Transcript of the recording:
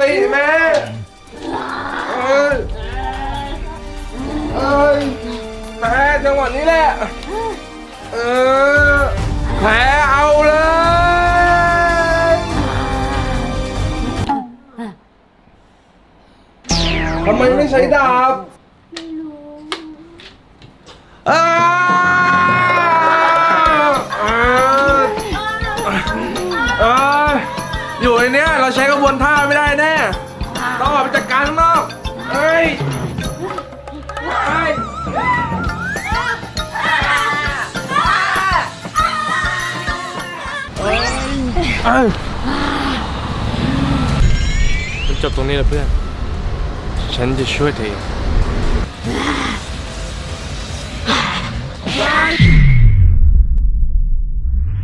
ติแม่เอ้ยเอ้ยแม่จังหวะนี้แหละ เออแผลเอาเลย ทำไมไม่ใช้ดาบ ไม่รู้ อ้า ในเนี้ยเราใช้กระบวนท่าไม่ได้แน่ต้องออกไปจัดการข้างนอกเอ้ยเอ้ยมันจบตรงนี้แหละเพื่อน ฉันจะช่วยเธอเอง